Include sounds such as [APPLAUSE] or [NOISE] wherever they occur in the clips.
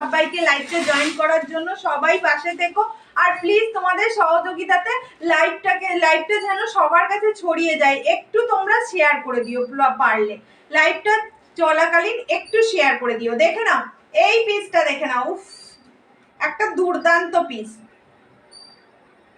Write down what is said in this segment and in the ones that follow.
সবাইকে লাইভটা জয়েন করার জন্য সবাই পাশে থেকো। আর প্লিজ তোমাদের সহযোগিতাতে লাইভটাকে লাইভটা যেন সবার কাছে ছড়িয়ে যায়, একটু তোমরা শেয়ার করে দিও পারলে। লাইভটা চলাকালীন একটু শেয়ার করে দিও। দেখে নাও, এই পিসটা দেখে নাও, উফ, একটা দুর্দান্ত পিস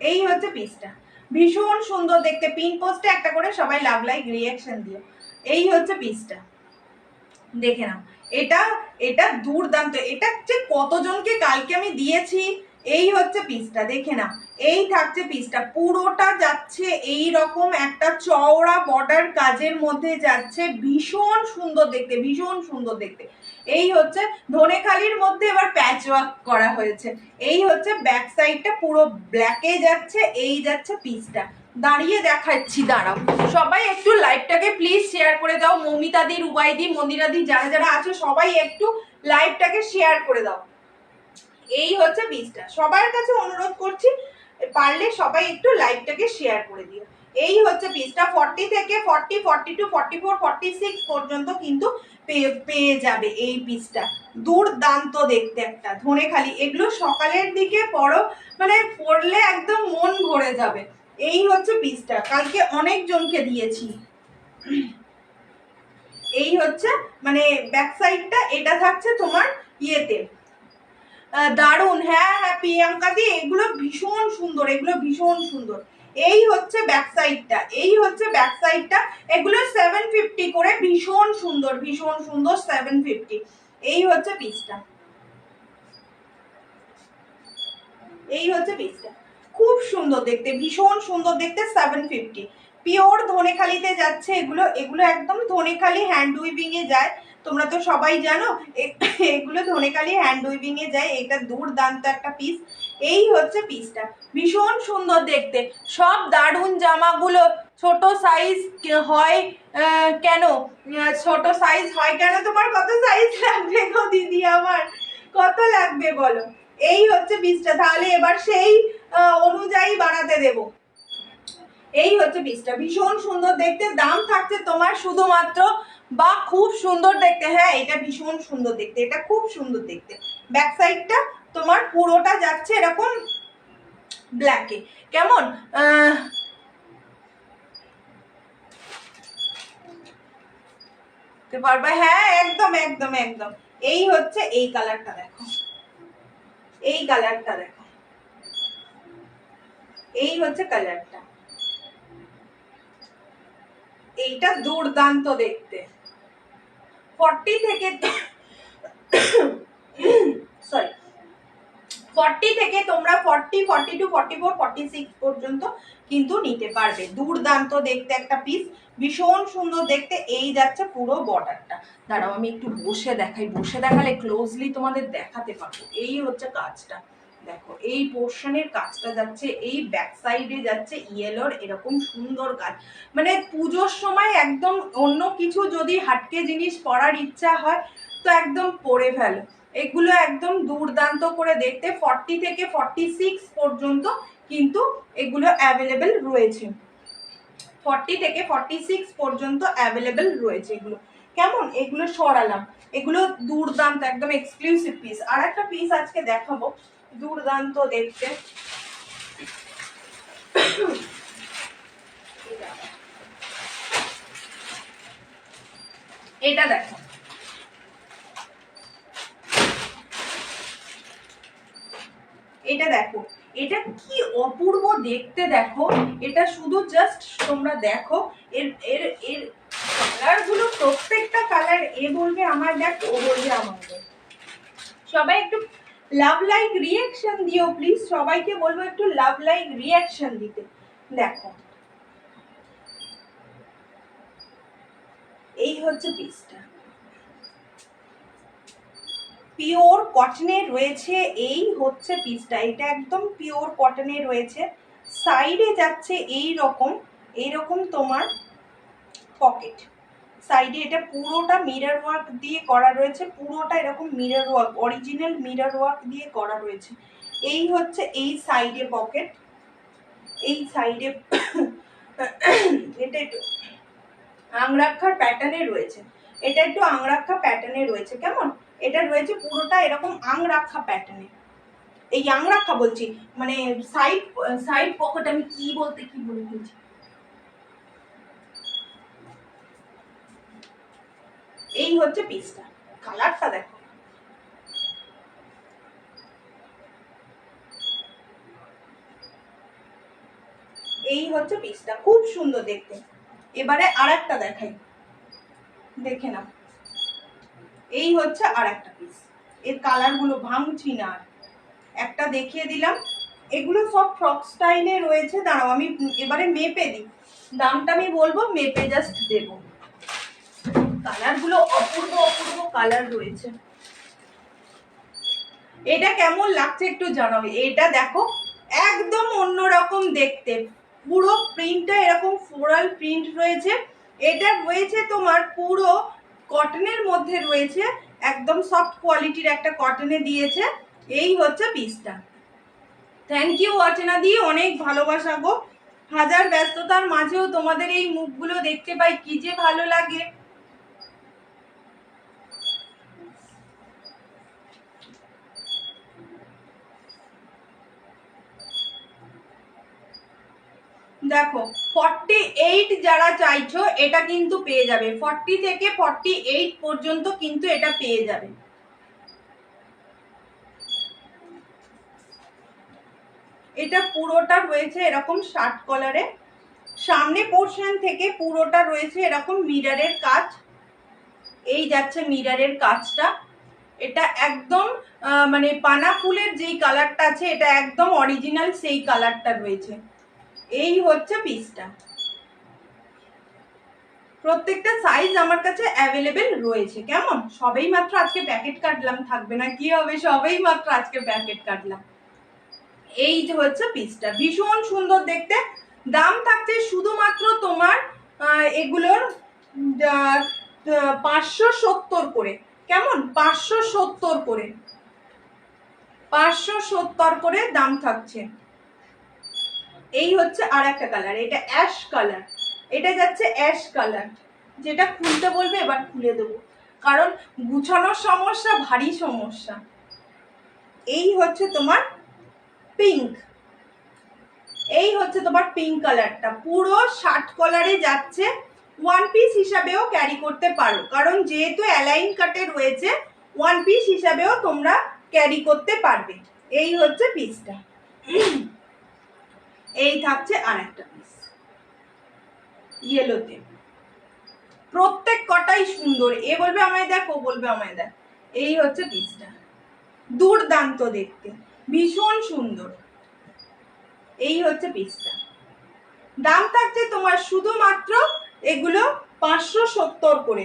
এই হচ্ছে পিসটা ভীষণ সুন্দর দেখতে পিন পোস্টে একটা করে সবাই লাভ লাইক রিয়াকশন দিও। এই হচ্ছে পিসটা দেখে নাও। এটা এটা দুর্দান্ত। এটা যে কতজনকে কালকে আমি দিয়েছি, এই হচ্ছে পিসটা দেখে নাও। এই থাকছে পিসটা পুরোটা যাচ্ছে এই রকম একটা চওড়া বর্ডার কাজের মধ্যে যাচ্ছে। ভীষণ সুন্দর দেখতে, ভীষণ সুন্দর দেখতে। এই হচ্ছে ধনেখালির মধ্যে এবার প্যাচ ওয়ার্ক করা হয়েছে। এই হচ্ছে ব্যাক সাইডটা পুরো ব্ল্যাকে যাচ্ছে, এই যাচ্ছে পিসটা দাঁড়িয়ে দেখাচ্ছি, দাঁড়াও। সবাই একটু লাইভটাকে প্লিজ শেয়ার করে দাও। মমিতাদি, রুবাইদি, মন্দিরাদি যারা যারা আছো, সবাই একটু লাইভটাকে শেয়ার করে দাও। এই হচ্ছে পিসটা সবার কাছে অনুরোধ করছি, পারলে সবাই একটু লাইভটাকে শেয়ার করে দিও। এই হচ্ছে পিসটা ফর্টি থেকে forty forty two forty four forty six পর্যন্ত কিন্তু পেয়ে যাবে এই পিসটা দুর্দান্ত দেখতে একটা ধনে খালি এগুলো সকালের দিকে পরো মানে পড়লে একদম মন ভরে যাবে। এই হচ্ছে পিসটা। কালকে অনেক জনকে দিয়েছি। এই হচ্ছে মানে ব্যাক সাইডটা এটা থাকছে তোমার ইয়েতে। দারুণ হ্যাঁ হ্যাঁ প্রিয়াঙ্কা দি, এগুলো ভীষণ সুন্দর, এগুলো ভীষণ সুন্দর। এই হচ্ছে ব্যাক সাইডটা এই হচ্ছে ব্যাক সাইডটা এগুলো সেভেন ফিফটি করে ভীষণ সুন্দর ভীষণ সুন্দর সেভেন ফিফটি এই হচ্ছে পিসটা। এই হচ্ছে পিসটা। খুব সুন্দর দেখতে, ভীষণ সুন্দর দেখতে সেভেন ফিফটি পিওর ধনেখালিতে যাচ্ছে এগুলো এগুলো একদম ধনেখালি হ্যান্ড উইভিং এ যায়। তোমরা তো সবাই জানো এগুলো ধনেখালি হ্যান্ড উইভিং এ যায়, এটা দুর্দান্ত একটা পিস এই হচ্ছে পিসটা ভীষণ সুন্দর দেখতে। সব দারুণ জামাগুলো ছোট সাইজ হয় কেন? ছোট সাইজ হয় কেন? তোমার কত সাইজ লাগবে গো দিদি আমার? কত লাগবে বলো? এই হচ্ছে বীজটা, তাহলে এবার সেই অনুযায়ী বানাতে দেবো। এই হচ্ছে পিসটা ভীষণ সুন্দর দেখতে, দাম থাকছে তোমার শুধুমাত্র, বা খুব সুন্দর দেখতে হ্যাঁ এটা ভীষণ সুন্দর দেখতে, এটা খুব সুন্দর দেখতে। ব্যাক সাইডটা তোমার পুরোটা যাচ্ছে এরকম ব্ল্যাকে কেমন? হ্যাঁ একদম একদম একদম। এই হচ্ছে এই কালারটা দেখো। এই কালারটা দেখো। এই হচ্ছে কালারটা। এইটা দুর্দান্ত দেখতে। ফর্টি থেকে [COUGHS] সরি ফর্টি থেকে তোমরা forty forty two forty four forty six পর্যন্ত কিন্তু নিতে পারবে। দুর্দান্ত দেখতে একটা পিস ভীষণ সুন্দর দেখতে, এই যাচ্ছে পুরো বর্ডারটা দাঁড়াও, আমি একটু বসে দেখাই, বসে দেখালে ক্লোজলি তোমাদের দেখাতে পারব। এই হচ্ছে কাজটা। দেখো, এই পোর্শনের কাজটা যাচ্ছে, এই ব্যাক সাইডে যাচ্ছে ইয়েলোর এরকম সুন্দর কাজ। মানে পুজোর সময় একদম অন্য কিছু যদি হাটকে জিনিস পরার ইচ্ছা হয়, তো একদম পরে ফেলো। এগুলো একদম দুর্দান্ত করে দেখতে। ফর্টি থেকে ফর্টি সিক্স পর্যন্ত কিন্তু এগুলো অ্যাভেলেবেল রয়েছে। ফর্টি থেকে ফর্টি সিক্স পর্যন্ত অ্যাভেলেবেল রয়েছে এগুলো। কেমন? এগুলো সরালাম। এগুলো দুর্দান্ত, একদম এক্সক্লুসিভ পিস আর একটা পিস আজকে দেখাবো। দুর্দান্ত দেখতে। এটা দেখো। এটা দেখো, এটা কি অপূর্ব দেখতে দেখো, এটা শুধু জাস্ট তোমরা দেখো, এর এর এর কালারগুলো প্রত্যেকটা কালার এ বলবে আমার দেখ, ও বলবে আমার দেখ। সবাই একটু লাভ লাইক রিয়াকশন দিও প্লিজ সবাইকে বলব একটু লাভ লাইক রিয়াকশন দিতে। দেখো। এই হচ্ছে পিসটা পিওর কটনে রয়েছে এই হচ্ছে পিসটা। এটা একদম পিওর কটনে রয়েছে। সাইডে যাচ্ছে এই রকম এই রকম তোমার পকেট। সাইডে এটা পুরোটা মিরর ওয়ার্ক দিয়ে করা রয়েছে। পুরোটা এরকম mirror work, original mirror work দিয়ে করা রয়েছে। এই হচ্ছে এই সাইডে পকেট। এই সাইডে এটা একটু আংরাক্ষার প্যাটার্নে রয়েছে। এটা একটু আংরাক্ষা প্যাটার্নে রয়েছে, কেমন? এটা রয়েছে পুরোটা এরকম আংরাক্ষা প্যাটার্নে এই আংরাক্ষা বলছি মানে সাইড সাইড পকেট আমি কি বলতে কি বলে বলছি এই হচ্ছে পিসটা কালারটা দেখো। এই হচ্ছে পিসটা খুব সুন্দর দেখতে। এবারে আর একটা দেখাই। দেখে নাও। এই হচ্ছে আর একটা পিস এর কালারগুলো ভাঙছি না একটা দেখিয়ে দিলাম। এগুলো সব ফ্রক স্টাইলে রয়েছে। দাঁড়াও, আমি এবারে মেপে দিই। দামটা আমি বলব, মেপে জাস্ট দেব। কালারগুলো অপূর্ব অপূর্ব কালার রয়েছে। এটা কেমন লাগছে একটু জানাবে এটা দেখো, একদম অন্যরকম দেখতে। পুরো প্রিন্টটা এরকম ফ্লোরাল প্রিন্ট রয়েছে। এটা রয়েছে তোমার পুরো কটনের মধ্যে রয়েছে একদম সফট কোয়ালিটির একটা কটনে দিয়েছে। এই হচ্ছে পিসটা থ্যাংক ইউ অচেনা দি, অনেক ভালোবাসা গো। হাজার ব্যস্ততার মাঝেও তোমাদের এই মুখগুলো দেখতে পাই, কি যে ভালো লাগে। দেখো ফর্টি এইট যারা চাইছো, এটা কিন্তু পেয়ে যাবে। ফর্টি থেকে ফর্টি এইট পর্যন্ত কিন্তু এটা পেয়ে যাবে। এটা পুরোটা রয়েছে এরকম শার্ট কলারে সামনে পোর্শন থেকে পুরোটা রয়েছে এরকম মিরারের কাজ। এই যাচ্ছে মিরারের কাজটা। এটা একদম মানে পানা ফুলের যেই কালারটা আছে, এটা একদম অরিজিনাল সেই কালারটা রয়েছে। এই হচ্ছে পিসটা প্রত্যেকটা সাইজ আমার কাছে অ্যাভেলেবেল রয়েছে, কেমন? সবেই মাত্র আজকে প্যাকেট কাটলাম, থাকবে না, কি হবে? সবেই মাত্র আজকে প্যাকেট কাটলাম। এই যে হচ্ছে পিসটা ভীষণ সুন্দর দেখতে। দাম থাকছে শুধুমাত্র তোমার এগুলোর পাঁচশো সত্তর করে। কেমন? পাঁচশো সত্তর করে। পাঁচশো সত্তর করে দাম থাকছে। এই হচ্ছে আর একটা কালার এটা অ্যাশ কালার এটা যাচ্ছে অ্যাশ কালার যেটা খুলতে বলবে এবার খুলে দেবো। কারণ গুছানোর সমস্যা, ভারী সমস্যা। এই হচ্ছে তোমার পিঙ্ক এই হচ্ছে তোমার পিঙ্ক কালারটা পুরো শার্ট কলারে যাচ্ছে ওয়ান পিস হিসাবেও ক্যারি করতে পারো। কারণ যেহেতু অ্যালাইন কাটে রয়েছে ওয়ান পিস হিসাবেও তোমরা ক্যারি করতে পারবে। এই হচ্ছে পিসটা এই থাকছে আর একটা পিস ইয়েলোতে প্রত্যেক কটাই সুন্দর। এ বলবে আমায় দেখ, ও বলবে আমায় দেখ। এই হচ্ছে পিসটা দুর্দান্ত দেখতে। ভীষণ সুন্দর। এই হচ্ছে পিসটা দাম থাকছে তোমার শুধুমাত্র এগুলো পাঁচশো সত্তর করে।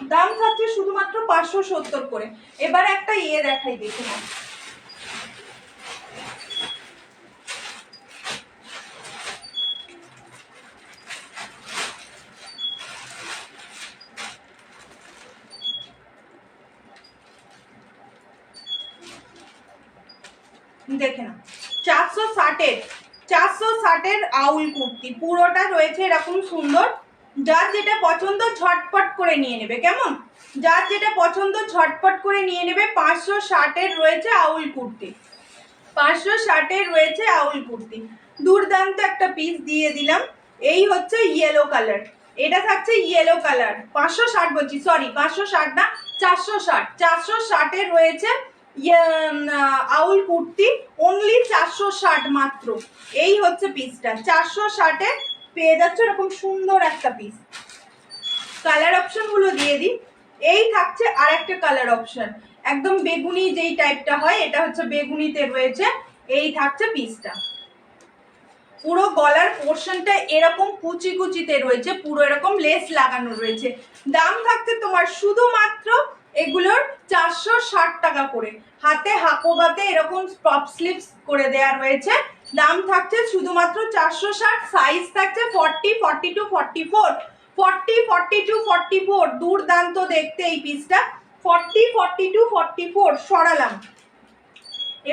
দাম থাকছে শুধুমাত্র পাঁচশো সত্তর করে। এবার একটা ইয়ে দেখাই দেখে নাও দেখে নাও চারশো ষাটের চারশো ষাটের আউল কুর্তি। পুরোটা রয়েছে এরকম সুন্দর। যার যেটা পছন্দ ঝটপট করে নিয়ে নেবে, কেমন? যার যেটা পছন্দ ঝটপট করে নিয়ে নেবে, পাঁচশো ষাটের রয়েছে আউল কুর্তি। পাঁচশো ষাটের রয়েছে আউল কুর্তি। দুর্দান্ত একটা পিস দিয়ে দিলাম। এই হচ্ছে ইয়েলো কালার এটা থাকছে ইয়েলো কালার পাঁচশো ষাট বলছি সরি পাঁচশো ষাট না, চারশো ষাট। চারশো ষাটের রয়েছে আউল কুর্তি অনলি চারশো ষাট মাত্র। এই হচ্ছে পিসটা চারশো ষাটে পেয়ে যাচ্ছে এরকম সুন্দর একটা পিস কালার অপশনগুলো দিয়ে দিই। এই থাকছে আর একটা কালার অপশন একদম বেগুনি যেই টাইপটা হয়, এটা হচ্ছে বেগুনিতে রয়েছে। এই থাকছে পিসটা পুরো গলার পোর্শনটা এরকম কুচি কুচিতে রয়েছে, পুরো এরকম লেস লাগানো রয়েছে। দাম থাকছে তোমার শুধুমাত্র এগুলোর চারশো ষাট টাকা করে। হাতে হাকোবাতে এরকম টপ স্লিপস করে দেয়া রয়েছে। দাম থাকছে শুধুমাত্র চারশো ষাট সাইজ থাকছে forty forty two forty four forty forty two forty four দুর্দান্ত দেখতে এই পিসটা forty forty two forty four সরালাম।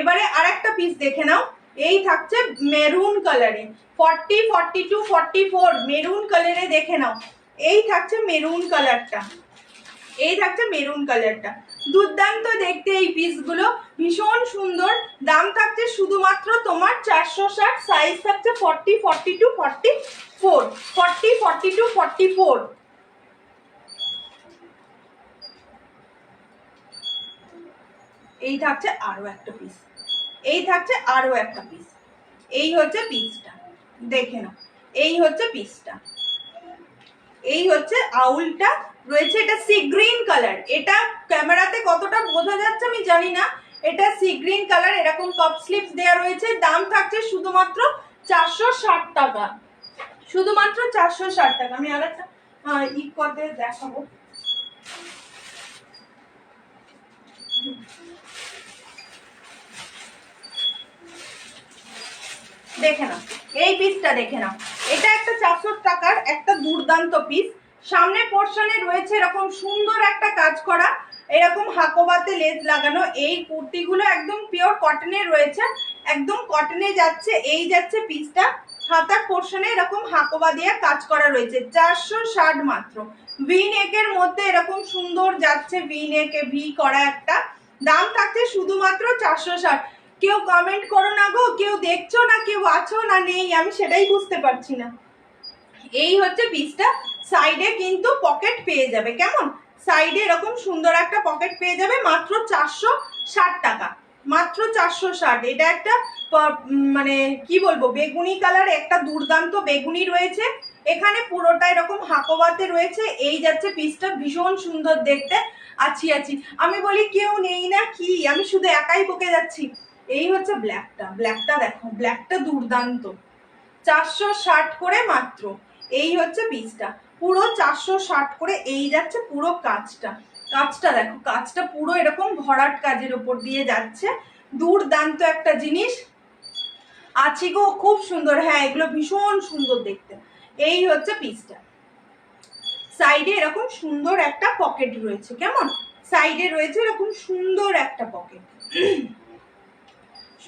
এবারে আরেকটা পিস দেখে নাও। এই থাকছে মেরুন কালারে forty forty two forty four maroon কালারে দেখে নাও। এই থাকছে মেরুন কালারটা এই থাকছে মেরুন কালারটা। দুর্দান্ত দেখতে এই পিসগুলো। ভীষণ সুন্দর। দাম থাকছে শুধুমাত্র তোমার চারশো ষাট সাইজ থাকছে forty forty two forty four forty forty two forty four এই থাকছে আরও একটা পিস এই থাকছে আরও একটা পিস এই হচ্ছে পিসটা দেখে নাও। এই হচ্ছে পিসটা এই হচ্ছে আউলটা, রয়েছে এটা সি গ্রিন কালার। এটা ক্যামেরাতে কতটা বোঝা যাচ্ছে আমি জানি না। এটা সি গ্রিন কালার, এরকম কাপ স্লিপস দেওয়া রয়েছে। দাম থাকছে শুধুমাত্র চারশো ষাট টাকা। শুধুমাত্র চারশো ষাট টাকা। আমি আর একটা ই করতে দেখাবো। দেখে নাও। এই পিসটা দেখে নাও। এটা একটা চারশো টাকার একটা দুর্দান্ত পিস সামনে পোর্শনে রয়েছে এরকম সুন্দর একটা কাজ করা, এরকম হাকোবাতে লেজ লাগানো। এই কুর্তিগুলো একদম পিওর কটনের রয়েছে, একদম কটনে যাচ্ছে, এই যাচ্ছে পিসটা হাতার পোর্শনে এরকম হাকোবা দিয়ে কাজ করা রয়েছে, চারশো ষাট মাত্র। ভি নেকের মধ্যে এরকম সুন্দর যাচ্ছে ভি নেকে ভি করা একটা। দাম থাকছে শুধুমাত্র চারশো ষাট। কেউ কমেন্ট করো না গো, কেউ দেখছ না, কেউ আছো না, নেই, আমি সেটাই বুঝতে পারছি না। এই হচ্ছে পিসটা সাইডে কিন্তু পকেট পেয়ে যাবে, কেমন? সাইডে এরকম সুন্দর একটা পকেট পেয়ে যাবে, মাত্র চারশো ষাট টাকা। মাত্র চারশো ষাট, এটা একটা মানে কি বলব, বেগুনি কালার একটা দুর্দান্ত বেগুনি রয়েছে। এখানে পুরোটা এরকম হাকোবাতে রয়েছে, এই যাচ্ছে পিসটা ভীষণ সুন্দর দেখতে। আছি আছি। আমি বলি, কেউ নেই না, কি? আমি শুধু একাই বকে যাচ্ছি। এই হচ্ছে ব্ল্যাকটা ব্ল্যাকটা দেখো ব্ল্যাকটা দুর্দান্ত। চারশো ষাট করে মাত্র, এই হচ্ছে পিসটা পুরো চারশো ষাট করে এই যাচ্ছে পুরো কাজটা কাজটা দেখো কাজটা পুরো এরকম ভরাট কাজের উপর দিয়ে যাচ্ছে। দুর্দান্ত একটা জিনিস। আছে গো, খুব সুন্দর। হ্যাঁ এগুলো ভীষণ সুন্দর দেখতে। এই হচ্ছে পিসটা সাইডে এরকম সুন্দর একটা পকেট রয়েছে, কেমন? সাইডে রয়েছে এরকম সুন্দর একটা পকেট।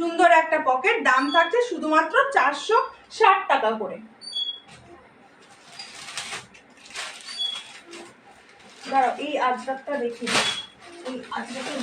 সুন্দর একটা পকেট দাম থাকছে শুধুমাত্র চারশো ষাট টাকা করে। দাঁড়াও, এই আজরাকটা দেখি। এই আজরাকের